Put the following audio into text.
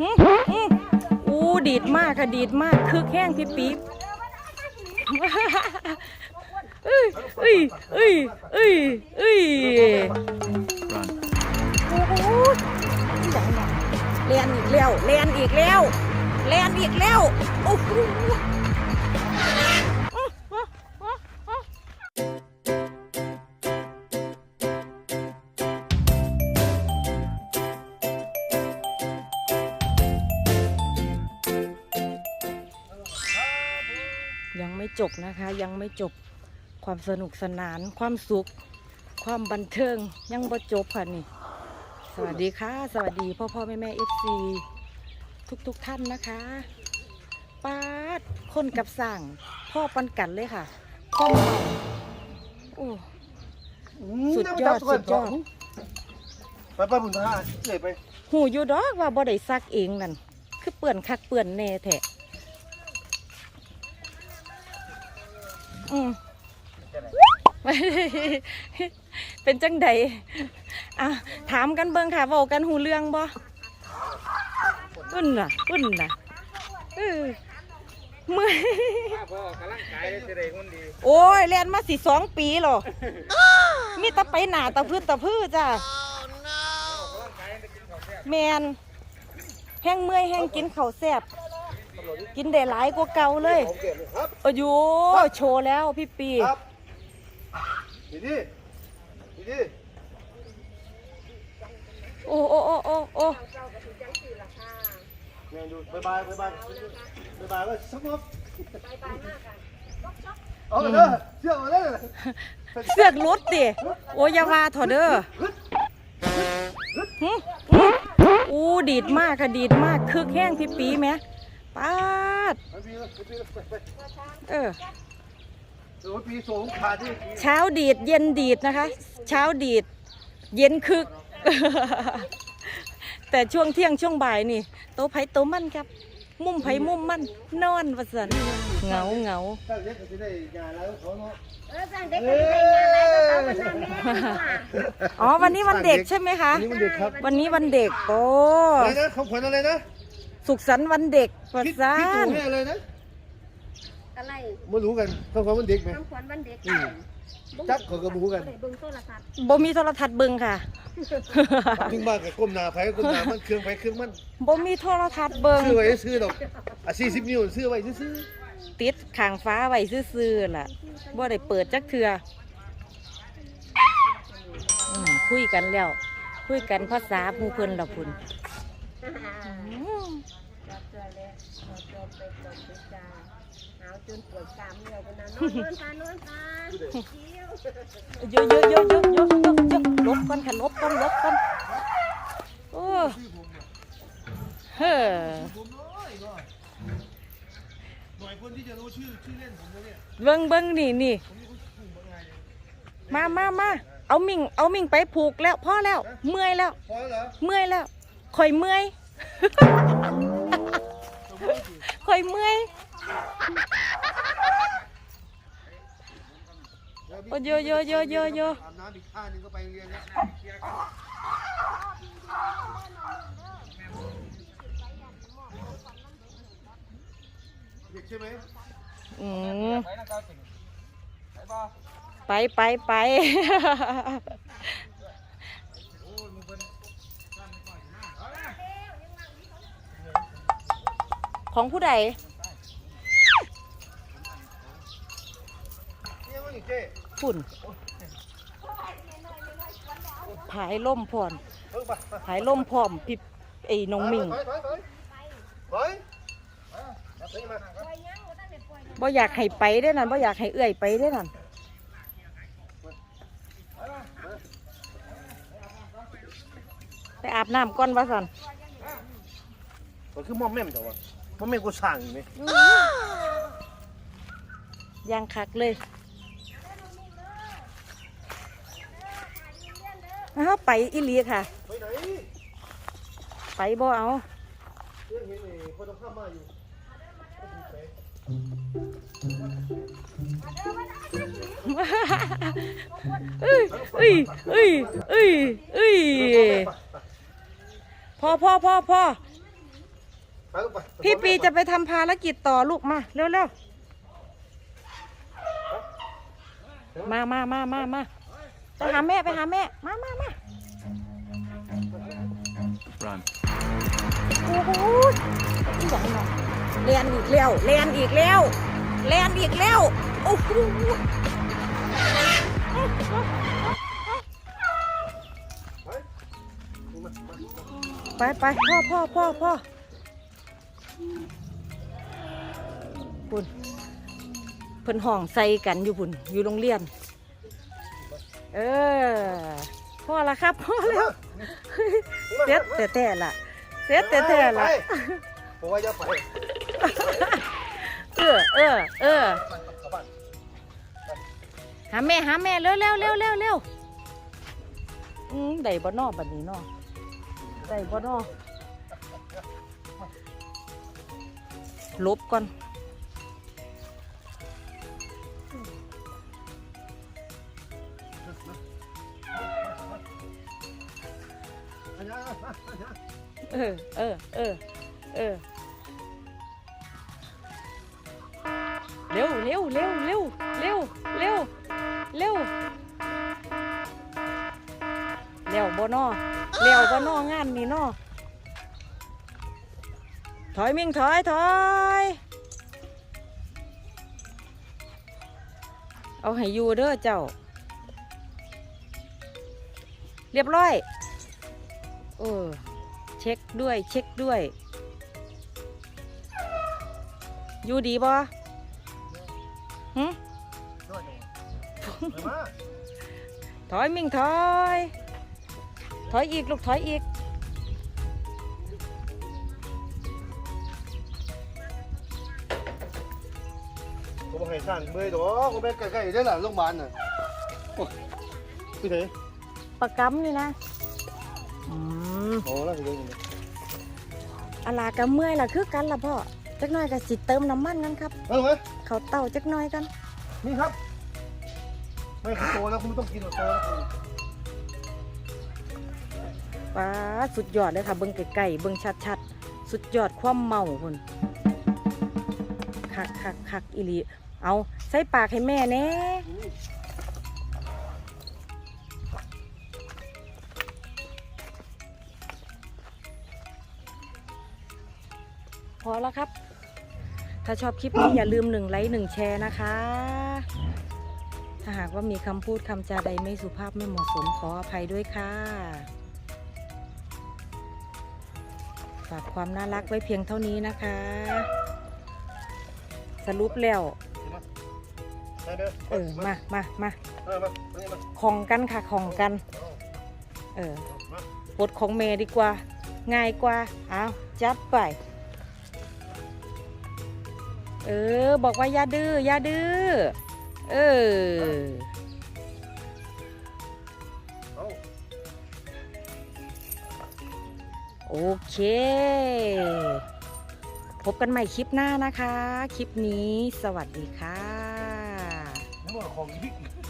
หึหึอู้ดีดมากค่ะดีดมากคึกแห้งพี่ปี๊บเอ้ยเอ้ยเอ้ยเอ้ยเอ้ย Run. โอ้โหเลียนอีกแล้วเลียนอีกแล้วเลียนอีกแล้วโอ้โห ยังไม่จบนะคะ ยังไม่จบความสนุกสนาน ความสุข ความบันเทิง ยังบ่จบค่ะนี่ สวัสดีค่ะ สวัสดีพ่อพ่อแม่แม่เอฟซีทุกทุกๆท่านนะคะป้าดคนกับสั่งพ่อปันกันเลยค่ะพ่อเมาโอ้สุดยอดสุดยอดไปไปบุญท่าเฉยไปหูอยู่ดอกว่าบ่ได้ซักเองนั่นคือเปื่อนคักเปื่อนแน่แท้ อืมเป็นจังใดอะถามกันเบิ่งค่ะเว้ากันหูเรื่องบ่อุ่นน่ะอุ่นน่ะเออเมื่อยพ่อกำลังกายจะได้คนดี โอ้ยแล่นมาสิสองปีหรอมีแตะไปหนาตะพื้นตะพื้นจ้าแมนแห้งเมื่อยแห้งกินข้าวแซ่บ กินได้หลายกว่าเก่าเลยผมเก็บเลยครับโอ้โยโชว์แล้วพี่ปีครับดีดีดีดีโอ้โอ้โอ้โอ้โอ้แมนดูบายบายบายบายบายบายว่าสักมอบเอาเลยเด้อเชื่อมาเลยเสือกรุดดิโอ้อยาวาถอเด้อหึหึอู้ดีดมากค่ะดีดมากคึกแห้งพี่ปีไหม ป้าดไปปีละไปปีละไปไปเออโอ้ยปีสองขาดที่เช้าดีดเย็นดีดนะคะ เช้าดีด เย็นคึก แต่ช่วงเที่ยงช่วงบ่ายนี่ โตะไผโตะมันครับ มุมไผมุมมันนอนว่าสันเหงาเหงาตั้งเล็กก็จะได้ยาแล้วเขาเนาะเออสั่งเด็กก็จะได้งานอะไรก็เอาวันนั้นแม่ค่ะอ๋อวันนี้วันเด็กใช่ไหมคะอันนี้มันเด็กครับวันนี้วันเด็กโอ้ อะไรนะของขวัญอะไรนะ สุขสันต์วันเด็กว่าพี่ซาพี่ตู่นให้อะไรนะอะไรไม่รู้กันของขวัญวันเด็กไหม คำขวัญวันเด็กอืมจักเขาก็รู้กันเบิ่งโทรทัศน์บ่มีโทรทัศน์เบิ่งค่ะถึงบ้านกับก้มหน้าไผก้มหน้ามันเครื่องไผเครื่องมันบ่มีโทรทัศน์เบิ่งซื้อไว้ซื้อดอกอะสี่สิบนิ้วซื้อไว้ซื้อติดข้างฟ้าไว้ซื่อๆล่ะบ่ได้เปิดจักเทืออืมคุยกันแล้ว คุยกันภาษาผู้เพิ่นละพุ่น อืมจับเจอเลยพอจบไปจบไปจ้าหนาวจนปวดกรามเลยวันนั้นนอนนอนค่ะนอนค่ะเยวเยอะเยอะเยอะเยอะเยอะเยอะเยอะลบก่อนค่ะลบก่อนลบก่อนโอ้เฮ้อผมน้อยก็หน่อยคนที่จะรู้ชื่อชื่อเล่นผมเนี่ยเบิ้งเบิ้งนี่นี่มามามาเอามิ่งเอามิ่งไปผูกแล้วพ่อแล้ว เมื่อยแล้ว เมื่อยแล้ว ข่อยเมื่อยข่อยเมื่อยโอ้เยอะเยอะเยอะเยอะเยอะอาบน้ำอีกท่านึงก็ไปโรงเรียนแล้วเด็กใช่ไหมอืมไปไปไป ของผู้ใดฝุ่นผายล่มพร้อมผายล่มพร้อมพี่ไอ้น้องมิงบ่อยากให้ไปได้นั่นบ่อยากให้เอื้อยไปได้นั่นไปอาบน้ำก่อนว่าสันมันคือมอมแม่มจังวะ มอมแม่มกูสั่งอยู่ไหมยางคักเลยอ้าวไปอีหลีค่ะ ไปไหนไปบ่เอาเรื่องเห็นไอ้คนต้องข้ามมาอยู่เอ้ยเอ้ยเอ้ยเอ้ยเอ้ยพ่อพ่อพ่อพ่อไปลูกไป พี่ปีจะไปทำภารกิจต่อลูกมาเร็วเร็วมามามามามาไปหาแม่ไปหาแม่ มามามา Run. โอ้โหนี่อย่างเนาะเรียนอีกแล้วเรียนอีกแล้วเรียนอีกแล้วโอ้โหไปมามาไปไปพ่อพ่อพ่อพ่อ ปุ่นเพิ่นห้องใส่กันอยู่ปุ่นอยู่โรงเรียน เออพ่อละครับพ่อแล้วเสร็จแต่แต่ละเสร็จแต่แต่ละไปผมว่าจะไปเออเออเออเข้าบ้านหาแม่หาแม่เร็วเร็วเร็วเร็วเร็วอืมได้บ่นอบัดนี้นอได้บ่นอ ลบก่อนอันนี้มาอันนี้เออ เออ เออ เออ เร็วเร็วเร็วเร็วเร็วเร็วเร็วเร็วบ่นอเร็วบ่นองานนี่นอ ถอยมิ่งถอยถอย เอาให้อยู่เด้อเจ้า เรียบร้อย เออ เช็คด้วย เช็คด้วย อยู่ดีบ่หึด้วยไปมาถอยมิ่งถอย ถอยอีก ลูกถอยอีก ผมบอกให้สั่นเมื่อยดอกผมไปใกล้ๆได้หล่ะโรงพยาบาลน่ะโอ้ยพี่เถอะปากกำนี่นะอืมโอ้แล้วพี่เถอะอะลากะเมื่อยล่ะคือกันล่ะพ่อจักหน่อยก็สิเติมน้ำมันกันครับเอาไหมเขาเต่าจักหน่อยกันนี่ครับไม่คุณโตแล้วคุณไม่ต้องกินหรอกโตแล้วคุณป้าดสุดยอดเลยค่ะเบิ่งไก่ๆเบิ่งชัดๆ สุดยอดความเมาคุณคักคักคักอีหลี เอาใส่ปากให้แม่แน่พอแล้วครับ ถ้าชอบคลิปนี้อย่าลืมหนึ่งไลค์หนึ่งแชร์นะคะ ถ้าหากว่ามีคำพูดคำจาใดไม่สุภาพไม่เหมาะสมขออภัยด้วยค่ะฝากความน่ารักไว้เพียงเท่านี้นะคะ สรุปแล้ว เด้อเออมามามาเออมามานี่มาของกันค่ะของกัน เออมาปลดของเมย์ดีกว่า ง่ายกว่าเอาจัดไป เออ บอกว่าอย่าดื้ออย่าดื้อเออเอาโอเค พบกันใหม่คลิปหน้านะคะ คลิปนี้สวัสดีค่ะ 好อ